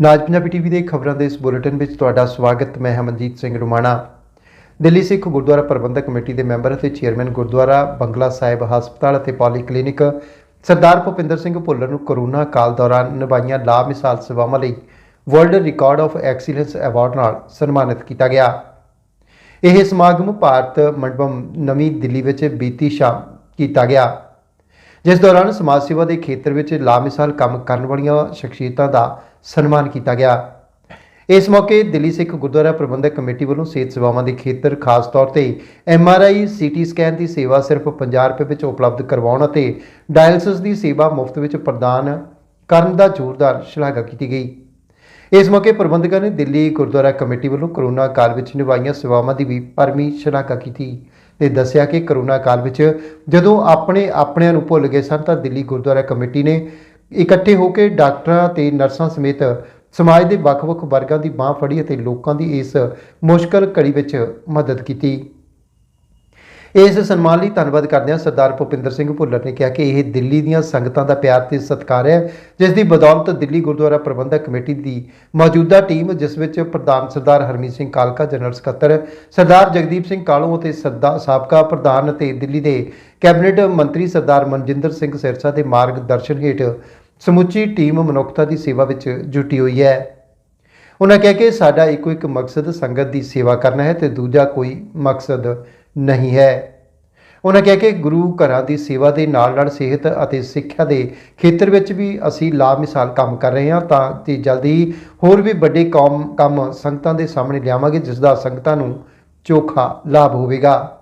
ਨਾਜ Punjabi TV ਦੇ ਖਬਰਾਂ ਦੇ ਇਸ ਬੁਲੇਟਿਨ ਵਿੱਚ ਤੁਹਾਡਾ ਸਵਾਗਤ, ਮੈਂ ਹਮਨਜੀਤ ਸਿੰਘ ਰੁਮਾਣਾ। ਦਿੱਲੀ ਸਿੱਖ ਗੁਰਦੁਆਰਾ ਪ੍ਰਬੰਧਕ ਕਮੇਟੀ ਦੇ ਮੈਂਬਰ ਅਤੇ ਚੇਅਰਮੈਨ ਗੁਰਦੁਆਰਾ ਬੰਗਲਾ ਸਾਹਿਬ ਹਸਪਤਾਲ ਅਤੇ ਪੋਲੀ ਕਲੀਨਿਕ ਸਰਦਾਰ ਭੁਪਿੰਦਰ ਸਿੰਘ ਭੁੱਲਰ ਨੂੰ ਕਰੋਨਾ ਕਾਲ ਦੌਰਾਨ ਨਿਭਾਈਆਂ ਲਾ ਮਿਸਾਲ ਸੇਵਾਵਾਂ ਲਈ world record of excellence award ਨਾਲ ਸਨਮਾਨਿਤ ਕੀਤਾ ਗਿਆ। ਇਹ ਸਮਾਗਮ ਭਾਰਤ ਮੰਡਪਮ ਨਵੀਂ ਦਿੱਲੀ ਵਿੱਚ ਬੀਤੀ ਸ਼ਾਮ ਕੀਤਾ ਗਿਆ। ਜਿਸ ਦੌਰਾਨ ਸਮਾਜ ਸੇਵਾ ਦੇ ਖੇਤਰ ਵਿੱਚ ਲਾਮਿਸਾਲ ਕੰਮ ਕਰਨ ਵਾਲੀਆਂ ਸ਼ਖਸੀਅਤਾਂ ਦਾ ਸਨਮਾਨ ਕੀਤਾ ਗਿਆ। ਇਸ ਮੌਕੇ ਦਿੱਲੀ ਸਿੱਖ ਗੁਰਦੁਆਰਾ ਪ੍ਰਬੰਧਕ ਕਮੇਟੀ ਵੱਲੋਂ ਸਿਹਤ ਸੇਵਾਵਾਂ ਦੇ ਖੇਤਰ, ਖਾਸ ਤੌਰ ਤੇ ਐਮਆਰਆਈ ਸੀਟੀ ਸਕੈਨ ਦੀ ਸੇਵਾ ਸਿਰਫ 50 ਰੁਪਏ ਵਿੱਚ ਉਪਲਬਧ ਕਰਵਾਉਣ ਅਤੇ ਡਾਇਲਸਿਸ ਦੀ ਸੇਵਾ ਮੁਫਤ ਵਿੱਚ ਪ੍ਰਦਾਨ ਕਰਨ ਦਾ ਜ਼ੋਰਦਾਰ ਸ਼ਲਾਘਾ ਕੀਤੀ ਗਈ। ਇਸ ਮੌਕੇ ਪ੍ਰਬੰਧਕਾਂ ਨੇ ਦਿੱਲੀ ਗੁਰਦੁਆਰਾ ਕਮੇਟੀ ਵੱਲੋਂ ਕਰੋਨਾ ਕਾਲ ਵਿੱਚ ਨਿਭਾਈਆਂ ਸੇਵਾਵਾਂ ਦੀ ਵੀ ਭਰਮੀ ਸ਼ਲਾਘਾ ਕੀਤੀ ਤੇ ਦੱਸਿਆ ਕਿ ਕਰੋਨਾ ਕਾਲ ਵਿੱਚ ਜਦੋਂ ਆਪਣੇ ਆਪਣਿਆਂ ਨੂੰ ਭੁੱਲ ਗਏ ਸਨ ਤਾਂ ਦਿੱਲੀ ਗੁਰਦੁਆਰਾ ਕਮੇਟੀ ਨੇ ਇਕੱਠੇ ਹੋ ਕੇ ਡਾਕਟਰਾਂ ਤੇ ਨਰਸਾਂ ਸਮੇਤ ਸਮਾਜ ਦੇ ਵੱਖ-ਵੱਖ ਵਰਗਾਂ ਦੀ ਬਾਹ ਫੜੀ ਅਤੇ ਲੋਕਾਂ ਦੀ ਇਸ ਮੁਸ਼ਕਲ ਘੜੀ ਵਿੱਚ ਮਦਦ ਕੀਤੀ। ਇਸ ਸਨਮਾਨ ਲਈ ਧੰਨਵਾਦ ਕਰਦਿਆਂ ਸਰਦਾਰ ਭੁਪਿੰਦਰ ਸਿੰਘ ਭੁੱਲਰ ਨੇ ਕਿਹਾ ਕਿ ਇਹ ਦਿੱਲੀ ਦੀਆਂ ਸੰਗਤਾਂ ਦਾ ਪਿਆਰ ਤੇ ਸਤਿਕਾਰ ਹੈ, ਜਿਸ ਦੀ ਬਦੌਲਤ ਦਿੱਲੀ ਗੁਰਦੁਆਰਾ ਪ੍ਰਬੰਧਕ ਕਮੇਟੀ ਦੀ ਮੌਜੂਦਾ ਟੀਮ, ਜਿਸ ਵਿੱਚ ਪ੍ਰਧਾਨ ਸਰਦਾਰ ਹਰਮੀਤ ਸਿੰਘ ਕਾਲਕਾ, ਜਨਰਲ ਸਕੱਤਰ ਸਰਦਾਰ ਜਗਦੀਪ ਸਿੰਘ ਕਾਲੋਂ ਅਤੇ ਸਰਦਾਰ ਸਾਬਕਾ ਪ੍ਰਧਾਨ ਅਤੇ ਦਿੱਲੀ ਦੇ ਕੈਬਨਿਟ ਮੰਤਰੀ ਸਰਦਾਰ ਮਨਜਿੰਦਰ ਸਿੰਘ ਸਿਰਸਾ ਦੇ ਮਾਰਗਦਰਸ਼ਨ ਹੇਠ ਸਮੁੱਚੀ ਟੀਮ ਮਨੁੱਖਤਾ ਦੀ ਸੇਵਾ ਵਿੱਚ ਜੁਟੀ ਹੋਈ ਹੈ। ਉਹਨਾਂ ਕਿਹਾ ਕਿ ਸਾਡਾ ਇੱਕੋ ਇੱਕ ਮਕਸਦ ਸੰਗਤ ਦੀ ਸੇਵਾ ਕਰਨਾ ਹੈ ਤੇ ਦੂਜਾ ਕੋਈ ਮਕਸਦ ਨਹੀਂ ਹੈ। ਉਹਨਾਂ ਕਿਹਾ ਕਿ ਗੁਰੂ ਘਰਾਂ ਦੀ ਸੇਵਾ ਦੇ ਨਾਲ ਨਾਲ ਸਿਹਤ ਅਤੇ ਸਿੱਖਿਆ ਦੇ ਖੇਤਰ ਵਿੱਚ ਵੀ ਅਸੀਂ ਲਾ ਮਿਸਾਲ ਕੰਮ ਕਰ ਰਹੇ ਹਾਂ ਤਾਂ ਤੇ ਜਲਦੀ ਹੋਰ ਵੀ ਵੱਡੇ ਕੌਮ ਕੰਮ ਸੰਗਤਾਂ ਦੇ ਸਾਹਮਣੇ ਲਿਆਵਾਂਗੇ, ਜਿਸ ਦਾ ਸੰਗਤਾਂ ਨੂੰ ਚੋਖਾ ਲਾਭ ਹੋਵੇਗਾ।